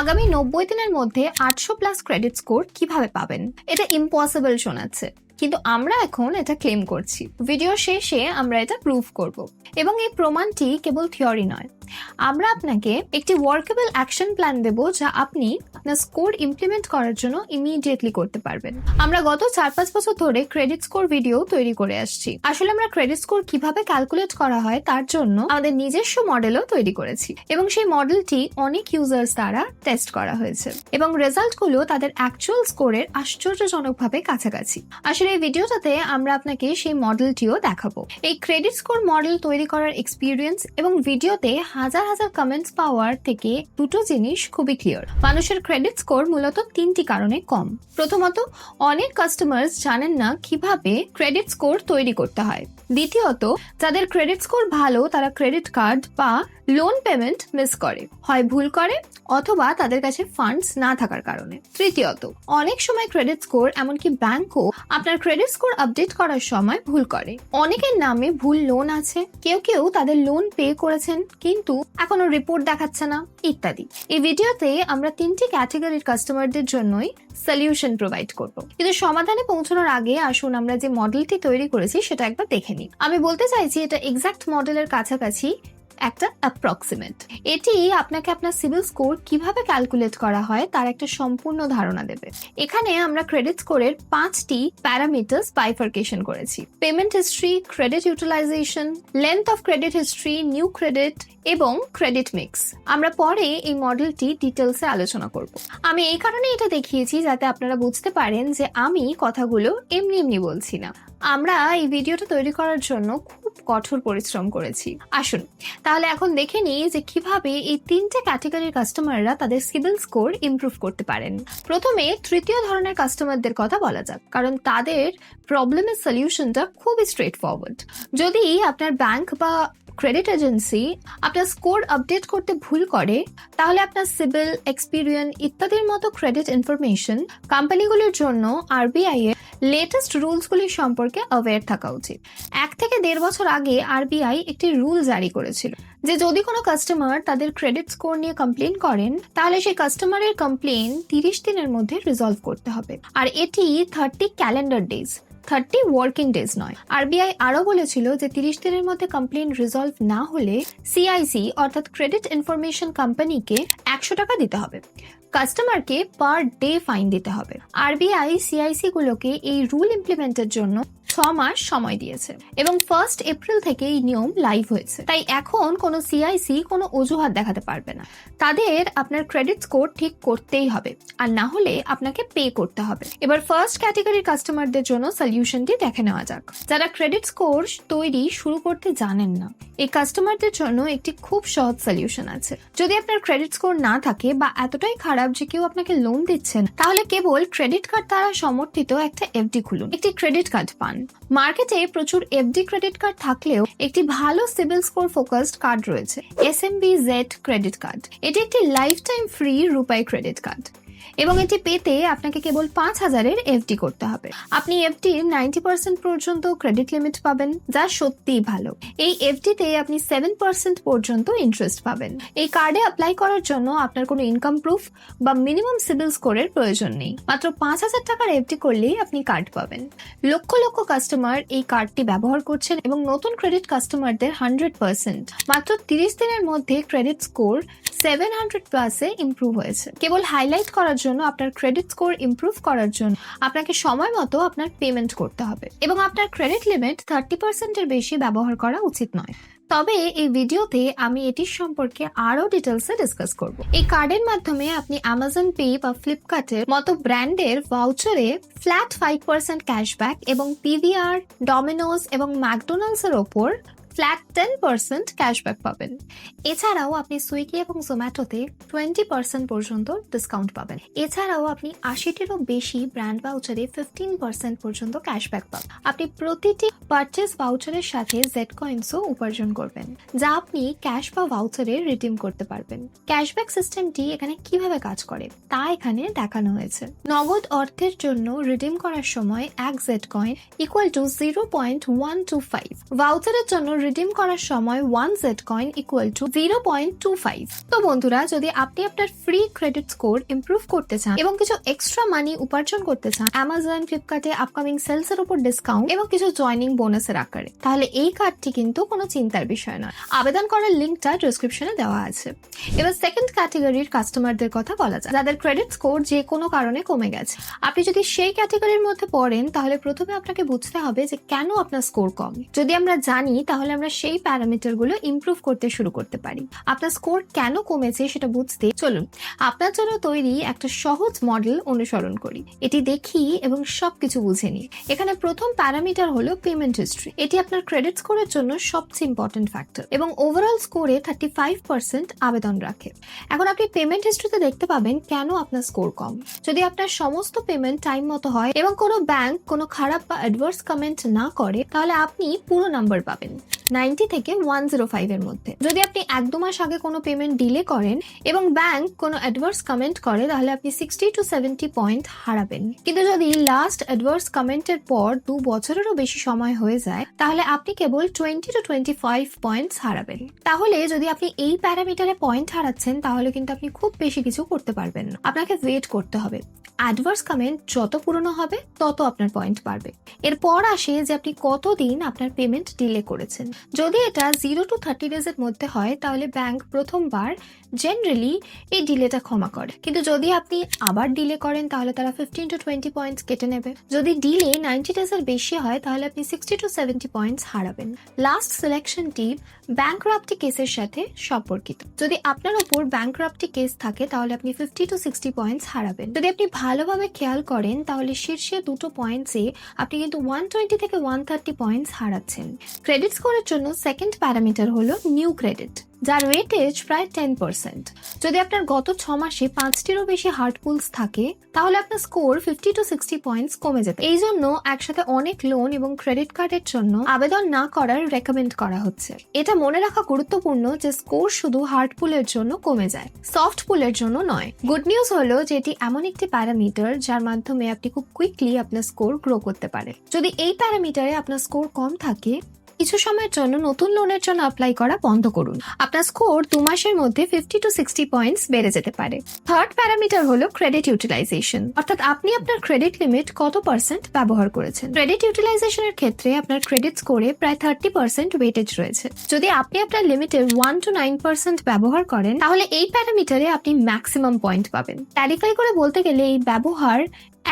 আগামী নব্বই দিনের মধ্যে আটশো প্লাস ক্রেডিট স্কোর কীভাবে পাবেন? এটা ইম্পসিবল শোনাচ্ছে। কিন্তু আমরা এখন এটা ক্লেম করছি। ভিডিও শেষে আমরা এটা প্রুভ করব। এবং এই প্রমাণটি কেবল থিওরি নয়। আমরা আপনাকে একটি ওয়ার্কেবল অ্যাকশন প্ল্যান দেব যা আপনি আপনার স্কোর ইমপ্লিমেন্ট করার জন্য ইমিডিয়েটলি করতে পারবেন। আমরা গত চার পাঁচ বছর ধরে ক্রেডিট স্কোর ভিডিও তৈরি করে আসছি। আসলে আমরা ক্রেডিট স্কোর কীভাবে ক্যালকুলেট করা হয় তার জন্য আমাদের নিজস্ব মডেলও তৈরি করেছি। এবং সেই মডেলটি অনেক ইউজার্স দ্বারা টেস্ট করা হয়েছে। এবং রেজাল্টগুলো তাদের অ্যাকচুয়াল স্কোরের আশ্চর্যজনকভাবে কাছাকাছি। আসলে এই ভিডিওটাতে আমরা আপনাকে সেই মডেলটিও দেখাবো। এই ক্রেডিট স্কোর মডেল তৈরি করার এক্সপিরিয়েন্স এবং ভিডিওতে হাজার হাজার কমেন্টস পাওয়ার থেকে দুটো জিনিস খুবই ক্লিয়ার মানুষের ক্রেডিট স্কোর মূলত তিনটি কারণে কম। প্রথমত, অনেক কাস্টমার্স জানেন না কীভাবে ক্রেডিট স্কোর তৈরি করতে হয়। দ্বিতীয়ত, যাদের ক্রেডিট স্কোর ভালো, তারা ক্রেডিট কার্ড বা লোন পেমেন্ট মিস করে। হয় ভুল করে অথবা তাদের কাছে ফান্ডস না থাকার কারণে। তৃতীয়ত, অনেক সময় ক্রেডিট স্কোর এমনকি ব্যাংকও আপনার ক্রেডিট স্কোর আপডেট করার সময় ভুল করে। অনেকের নামে ভুল লোন আছে। কেউ কেউ তাদের লোন পে করেছেন, কিন্তু এখনও রিপোর্ট দেখাচ্ছে না, ইত্যাদি। এই ভিডিওতে আমরা তিনটি ক্যাটাগরির কাস্টমারদের জন্যই সলিউশন প্রোভাইড করব। কিন্তু সমাধানে পৌঁছানোর আগে আসুন আমরা যে মডেলটি তৈরি করেছি সেটা একবার দেখে নিই। আমি বলতে চাইছি এটা এক্সাক্ট মডেলের কাছাকাছি একটা অ্যাপ্রক্সিমেট এটি আপনাকে আপনার সিভিল স্কোর কীভাবে ক্যালকুলেট করা হয় তার একটা সম্পূর্ণ ধারণা দেবে। এখানে আমরা ক্রেডিট স্কোরের পাঁচটি প্যারামিটার্স বাইফার্কেশন করেছি। Payment history credit utilisation length of credit history new credit এবং ক্রেডিট মিক্স আমরা পরে এই মডেলটি ডিটেলসে আলোচনা করব। আমি এই কারণে এটা দেখিয়েছি যাতে আপনারা বুঝতে পারেন যে আমি কথাগুলো এমনি এমনি বলছি না। আমরা এই ভিডিওটা তৈরি করার জন্য খুব কঠোর পরিশ্রম করেছি। আসুন, তাহলে এখন দেখে নিই যে কীভাবে এই তিনটে ক্যাটাগরির কাস্টমাররা তাদের সিভিল স্কোর ইমপ্রুভ করতে পারেন। প্রথমে তৃতীয় ধরনের কাস্টমারদের কথা বলা যাক, কারণ তাদের প্রবলেমের সলিউশনটা খুবই স্ট্রেট ফরওয়ার্ড যদি আপনার ব্যাংক বা ক্রেডিট এজেন্সি আপনার স্কোর আপডেট করতে ভুল করে, তাহলে আপনার সিভিল এক্সপিরিয়েন্স ইত্যাদির মতো ক্রেডিট ইনফরমেশন কোম্পানিগুলোর জন্য আরবিআই এর লেটেস্ট রুলসগুলি সম্পর্কে অ্যাওয়্যার থাকা উচিত। এক থেকে দেড় বছর আগে আরবিআই একটি রুল জারি করেছিল যে যদি কোনো কাস্টমার তাদের ক্রেডিট স্কোর নিয়ে কমপ্লেন করেন, তাহলে সেই কাস্টমারের কমপ্লেন তিরিশ দিনের মধ্যে রিজলভ করতে হবে। আর এটি thirty calendar days thirty working days নয়। আরবিআই আরও বলেছিল যে তিরিশ দিনের মধ্যে কমপ্লেন রিজলভ না হলে সিআইসি অর্থাৎ ক্রেডিট ইনফরমেশন কোম্পানিকে একশো টাকা দিতে হবে। কাস্টমারকে পার ডে ফাইন দিতে হবে। আরবিআই সিআইসি গুলোকে এই রুল ইমপ্লিমেন্টের জন্য মাস সময় দিয়েছে। এবং ফার্স্ট এপ্রিল থেকে এই নিয়ম লাইভ হয়েছে। তাই এখন কোনো সিআইসি কোনো অজুহাত দেখাতে পারবে না। তাদের আপনার ক্রেডিট স্কোর ঠিক করতেই হবে। আর না হলে আপনাকে পে করতে হবে। এবার ফার্স্ট ক্যাটাগরির কাস্টমারদের জন্য সলিউশনটি দেখে নেওয়া যাক। যারা ক্রেডিট স্কোর তৈরি শুরু করতে জানেন না, এই কাস্টমারদের জন্য একটি খুব সহজ সলিউশন আছে। যদি আপনার ক্রেডিট স্কোর না থাকে বা এতটাই খারাপ যে কেউ আপনাকে লোন দিচ্ছেন তাহলে কেবল ক্রেডিট কার্ড দ্বারা সমর্থিত একটা এফডি খুলুন। একটি ক্রেডিট কার্ড পান। মার্কেটে প্রচুর এফডি ক্রেডিট কার্ড থাকলেও একটি ভালো সিভিল স্কোর ফোকাসড কার্ড রয়েছে। S M B Z credit card এটি একটি life time free RuPay credit card এবং এটি পেতে আপনাকে কেবল পাঁচ হাজারের এফডি করতে হবে। আপনি এফডির নাইনটি পার্সেন্ট পর্যন্ত ক্রেডিট লিমিট পাবেন, যা সত্যিই ভালো। এই এফডিতে আপনি সেভেন পার্সেন্ট পর্যন্ত ইন্টারেস্ট পাবেন। এই কার্ডে অ্যাপ্লাই করার জন্য আপনার কোনো ইনকাম প্রুফ বা মিনিমাম সিভিল স্কোরের প্রয়োজন নেই। মাত্র পাঁচ হাজার টাকার এফডি করলেই আপনি কার্ড পাবেন। লক্ষ লক্ষ কাস্টমার এই কার্ডটি ব্যবহার করছেন এবং নতুন ক্রেডিট কাস্টমারদের হান্ড্রেড পার্সেন্ট। মাত্র তিরিশ দিনের মধ্যে ক্রেডিট স্কোর সেভেন হান্ড্রেড প্লাসে ইমপ্রুভ হয়েছে। কেবল হাইলাইট করার জন্য, আপনার ক্রেডিট স্কোর ইমপ্রুভ করার জন্য আপনাকে সময় মতো আপনার পেমেন্ট করতে হবে। এবং আপনার ক্রেডিট লিমিট থার্টি পার্সেন্টের বেশি ব্যবহার করা উচিত নয়। তবে এই ভিডিওতে আমি এটির সম্পর্কে আরও ডিটেলসে ডিসকাস করব। এই কার্ডের মাধ্যমে আপনি অ্যামাজন পে বা ফ্লিপকার্টের মতো ব্র্যান্ডের ভাউচারে ফ্ল্যাট ফাইভ পার্সেন্ট ক্যাশব্যাক এবং পিভিআর ডমিনোস এবং ম্যাকডোনাল্ডস এর ওপর ফ্ল্যাট টেন পার্সেন্ট ক্যাশব্যাক পাবেন। এছাড়াও আপনি সুইগি এবং জোম্যাটোতে টোয়েন্টি পার্সেন্ট পর্যন্ত ডিসকাউন্ট পাবেন। এছাড়াও আপনি আশিটিরও বেশি ব্র্যান্ড ভাউচারে ফিফটিন পার্সেন্ট পর্যন্ত ক্যাশব্যাক পাবেন। আপনি প্রতিটি পারচেস ভাউচারের সাথে জেড কয়েন্সও উপার্জন করবেন, যা আপনি ক্যাশ বা ভাউচারে রিডিম করতে পারবেন। ক্যাশব্যাক সিস্টেমটি এখানে কীভাবে কাজ করে, তা এখানে দেখানো হয়েছে। নগদ অর্থের জন্য রিডিম করার সময় এক Z coin equal to zero point one two five ভাউচারের জন্য রিডিম করার সময় one Z coin equal to zero point two five তো বন্ধুরা, যদি আপনি আপনার ফ্রি ক্রেডিট স্কোর ইমপ্রুভ করতে চান এবং কিছু এক্সট্রা মানি উপার্জন করতে চান অ্যামাজন ফ্লিপকার্টে আপকামিং সেলস এর উপর ডিসকাউন্ট এবং কিছু জয়নিং বোনাসের আকারে, তাহলে এই কার্ডটি কিন্তু কোনো চিন্তার বিষয় নয়। আবেদন করার লিঙ্কটা ডিসক্রিপশনে দেওয়া আছে। এবার সেকেন্ড ক্যাটাগরির কাস্টমারদের কথা বলা যায় যাদের ক্রেডিট স্কোর যে কোনো কারণে কমে গেছে। আপনি যদি সেই ক্যাটেগরির মধ্যে পড়েন, তাহলে প্রথমে আপনাকে বুঝতে হবে যে কেন আপনার স্কোর কম। যদি আমরা জানি, তাহলে আমরা সেই প্যারামিটারগুলো ইমপ্রুভ করতে শুরু করতে পারি। আপনার স্কোর কেন কমেছে সেটা বুঝতে চলুন। আপনার জন্য তৈরি একটা সহজ মডেল অনুসরণ করি। এটি দেখি এবং সবকিছু বুঝে নিই। এখানে প্রথম প্যারামিটার হলো পেমেন্ট হিস্ট্রি এটি আপনার ক্রেডিট স্কোরের জন্য সবচেয়ে ইম্পর্টেন্ট ফ্যাক্টর এবং ওভারঅল স্কোরে থার্টি ফাইভ পার্সেন্ট আবেদন রাখে। এখন আপনি পেমেন্ট হিস্ট্রিতে দেখতে পাবেন কেন আপনার স্কোর কম। যদি আপনার সমস্ত পেমেন্ট টাইম মতো হয় এবং কোনো ব্যাংক কোনো খারাপ বা অ্যাডভার্স কমেন্ট না করে, তাহলে আপনি পুরো নাম্বার পাবেন। নাইনটি থেকে ওয়ান জিরো ফাইভ এর মধ্যে। যদি আপনি এক দু মাস আগে কোনো পেমেন্ট ডিলে করেন এবং ব্যাংক কোনো অ্যাডভার্স কমেন্ট করে, তাহলে আপনি সিক্সটি টু সেভেন্টি পয়েন্ট হারাবেন। কিন্তু যদি লাস্ট অ্যাডভার্স কমেন্টের পর দু বছরেরও বেশি সময় হয়ে যায়, তাহলে আপনি কেবল twenty to twenty five points হারাবেন। তাহলে যদি আপনি এই প্যারামিটারে পয়েন্ট হারাচ্ছেন, তাহলে কিন্তু আপনি খুব বেশি কিছু করতে পারবেন না। আপনাকে ওয়েট করতে হবে। অ্যাডভার্স কমেন্ট যত পুরনো হবে, তত আপনার পয়েন্ট বাড়বে। এরপর আসে যে আপনি কতদিন আপনার পেমেন্ট ডিলে করেছেন। যদি এটা জিরো টু থার্টি ডেজের মধ্যে হয়, তাহলে ব্যাংক প্রথমবার জেনারেলি এই ডিলেটা ক্ষমা করে। কিন্তু যদি আপনি আবার ডিলে করেন, তাহলে তারা ফিফটিন টু টোয়েন্টি পয়েন্টস কেটে নেবে। যদি ডিলে নাইনটি ডেজের বেশি হয়, তাহলে আপনি সিক্সটি টু সেভেন্টি পয়েন্টস হারাবেন। লাস্ট সিলেকশনটি ব্যাংক রাপ্টি কেসের সাথে সম্পর্কিত। যদি আপনার ওপর ব্যাংক রাপ্টি কেস থাকে, তাহলে আপনি ফিফটি টু সিক্সটি পয়েন্টস হারাবেন। যদি আপনি ভালোভাবে খেয়াল করেন, তাহলে শীর্ষে দুটো পয়েন্টসে আপনি কিন্তু ওয়ান টোয়েন্টি থেকে ওয়ান থার্টি পয়েন্টস হারাচ্ছেন। ক্রেডিট স্কোরের জন্য সেকেন্ড প্যারামিটার হলো নিউ ক্রেডিট যার ওয়েটেজ প্রায় টেন পার্সেন্ট যদি আপনার গত ছ মাসে পাঁচটিরও বেশি হার্ড পুলস থাকে, তাহলে আপনার score fifty to sixty points কমে যাবে। এই জন্য একসাথে অনেক লোন এবং ক্রেডিট কার্ডের জন্য আবেদন না করার রেকমেন্ড করা হচ্ছে। এটা মনে রাখা গুরুত্বপূর্ণ যে স্কোর শুধু হার্ড পুলের জন্য কমে যায় সফট পুলের জন্য নয়। গুড নিউজ হলো যে এটি এমন একটি প্যারামিটার যার মাধ্যমে আপনি খুব কুইকলি আপনার স্কোর গ্রো করতে পারেন যদি এই প্যারামিটারে আপনার স্কোর কম থাকে কিছু সময়ের জন্য নতুন লোনের জন্য অ্যাপ্লাই করা বন্ধ করুন। আপনার স্কোর দু মাসের মধ্যে ফিফটি টু সিক্সটি পয়েন্টস বেড়ে যেতে পারে। থার্ড প্যারামিটার হলো ক্রেডিট ইউটিলাইজেশন অর্থাৎ আপনি আপনার ক্রেডিট লিমিট কত পার্সেন্ট ব্যবহার করেছেন? ক্রেডিট ইউটিলাইজেশনের ক্ষেত্রে আপনার ক্রেডিট স্কোরে প্রায় থার্টি পার্সেন্ট ওয়েটেজ রয়েছে। যদি আপনি আপনার লিমিটের ওয়ান টু নাইন পার্সেন্ট ব্যবহার করেন, তাহলে এই প্যারামিটারে আপনি ম্যাক্সিমাম পয়েন্ট পাবেন। ক্যালিফাই করে বলতে গেলে এই ব্যবহার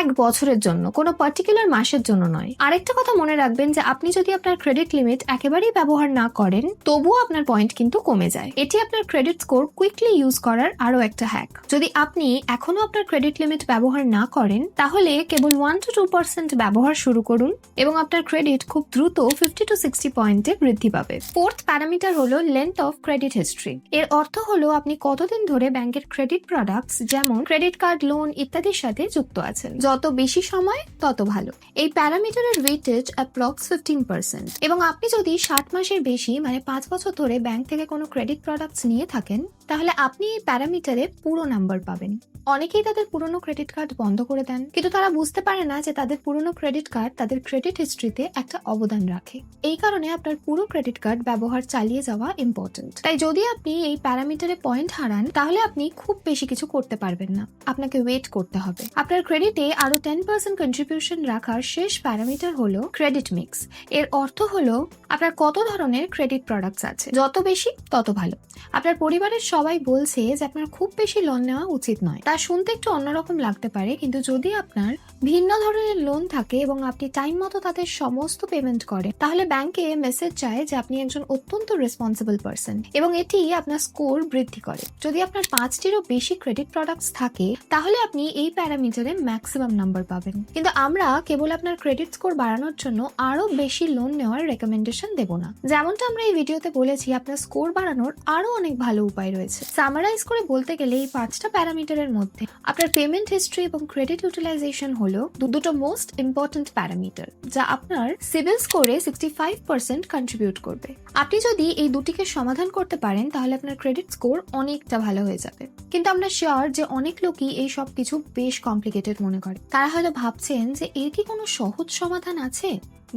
এক বছরের জন্য, কোনো পার্টিকুলার মাসের জন্য নয়। আরেকটা কথা মনে রাখবেন যে আপনি যদি আপনার ক্রেডিট লিমিট একেবারেই ব্যবহার না করেন, তবুও আপনার পয়েন্ট কিন্তু কমে যায়। এটি আপনার ক্রেডিট স্কোর কুইকলি ইউজ করার আরও একটা হ্যাক যদি আপনি এখনও আপনার ক্রেডিট লিমিট ব্যবহার না করেন, তাহলে কেবল ওয়ান টু টু পার্সেন্ট ব্যবহার শুরু করুন এবং আপনার ক্রেডিট খুব দ্রুত ফিফটি টু সিক্সটি পয়েন্টে বৃদ্ধি পাবে। ফোর্থ প্যারামিটার হলো লেন্থ অফ ক্রেডিট হিস্ট্রি এর অর্থ হলো আপনি কতদিন ধরে ব্যাংকের ক্রেডিট প্রোডাক্টস যেমন ক্রেডিট কার্ড লোন ইত্যাদির সাথে যুক্ত আছেন। যত বেশি সময়, তত ভালো। এই প্যারামিটারের ওয়েটেজ অ্যাপ্রক্স ফিফটিন পার্সেন্ট এবং আপনি যদি ষাট মাসের বেশি মানে পাঁচ বছর ধরে ব্যাংক থেকে কোনো ক্রেডিট প্রোডাক্টস নিয়ে থাকেন, তাহলে আপনি এই প্যারামিটারে পুরো নাম্বার পাবেন। অনেকেই তাদের পুরনো ক্রেডিট কার্ড বন্ধ করে দেন। কিন্তু তারা বুঝতে পারে না যে তাদের পুরনো ক্রেডিট কার্ড তাদের ক্রেডিট হিস্ট্রিতে একটা অবদান রাখে। এই কারণে আপনার পুরো ক্রেডিট কার্ড ব্যবহার চালিয়ে যাওয়া ইম্পর্টেন্ট তাই যদি আপনি এই প্যারামিটারে পয়েন্ট হারান, তাহলে আপনি খুব বেশি কিছু করতে পারবেন না। আপনাকে ওয়েট করতে হবে। আপনার ক্রেডিটে আরও টেন পার্সেন্ট কন্ট্রিবিউশন রাখার শেষ প্যারামিটার হলো ক্রেডিট মিক্স এর অর্থ হলো আপনার কত ধরনের ক্রেডিট প্রোডাক্টস আছে। যত বেশি, তত ভালো। আপনার পরিবারের সবাই বলছে যে আপনার খুব বেশি লোন নেওয়া উচিত নয়। তা শুনতে একটু অন্যরকম লাগতে পারে, কিন্তু যদি আপনার ভিন্ন ধরনের লোন থাকে এবং আপনি টাইম মতো তাদের সমস্ত পেমেন্ট করেন, তাহলে ব্যাংকে মেসেজ চায় যে আপনি একজন অত্যন্ত রেসপন্সিবল পার্সন এবং এটি আপনার স্কোর বৃদ্ধি করে। যদি আপনার পাঁচটিরও বেশি ক্রেডিট প্রোডাক্টস থাকে, তাহলে আপনি এই প্যারামিটারে ম্যাক্সিমাম নাম্বার পাবেন। কিন্তু আমরা কেবল আপনার ক্রেডিট স্কোর বাড়ানোর জন্য আরও বেশি লোন নেওয়ার রেকমেন্ডেশন দেব না। যেমনটা আমরা এই ভিডিওতে বলেছি, আপনার স্কোর বাড়ানোর আরও অনেক ভালো উপায় রয়েছে। সামারাইজ করে বলতে গেলে এই পাঁচটা প্যারামিটারের মধ্যে আপনার পেমেন্ট হিস্ট্রি এবং ক্রেডিট ইউটিলাইজেশন হলো দুটো মোস্ট ইম্পর্ট্যান্ট প্যারামিটার যা আপনার সিভিল স্কোরে সিক্সটি ফাইভ পার্সেন্ট কন্ট্রিবিউট করবে। আপনি যদি এই দুটিকে সমাধান করতে পারেন, তাহলে আপনার ক্রেডিট স্কোর অনেকটা ভালো হয়ে যাবে। কিন্তু আমরা শিওর যে অনেক লোকই এই সব কিছু বেশ কমপ্লিকেটেড মনে করে তারা হয়তো ভাবছেন যে এর কি কোনো সহজ সমাধান আছে?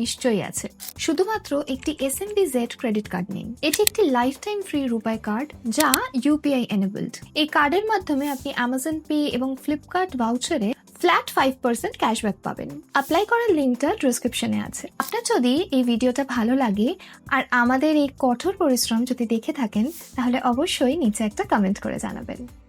নিশ্চয়ই আছে। শুধুমাত্র একটি S M Z credit card নিন এটি একটি life time free RuPay card যা ইউপিআই এনেবলড এই কার্ডের মাধ্যমে আপনি অ্যামাজন পে এবং ফ্লিপকার্ট ভাউচারে ফ্ল্যাট ফাইভ পার্সেন্ট ক্যাশব্যাক পাবেন। অ্যাপ্লাই করার লিঙ্কটা ডিসক্রিপশনে আছে। আপনার যদি এই ভিডিওটা ভালো লাগে আর আমাদের এই কঠোর পরিশ্রম যদি দেখে থাকেন, তাহলে অবশ্যই নিচে একটা কমেন্ট করে জানাবেন।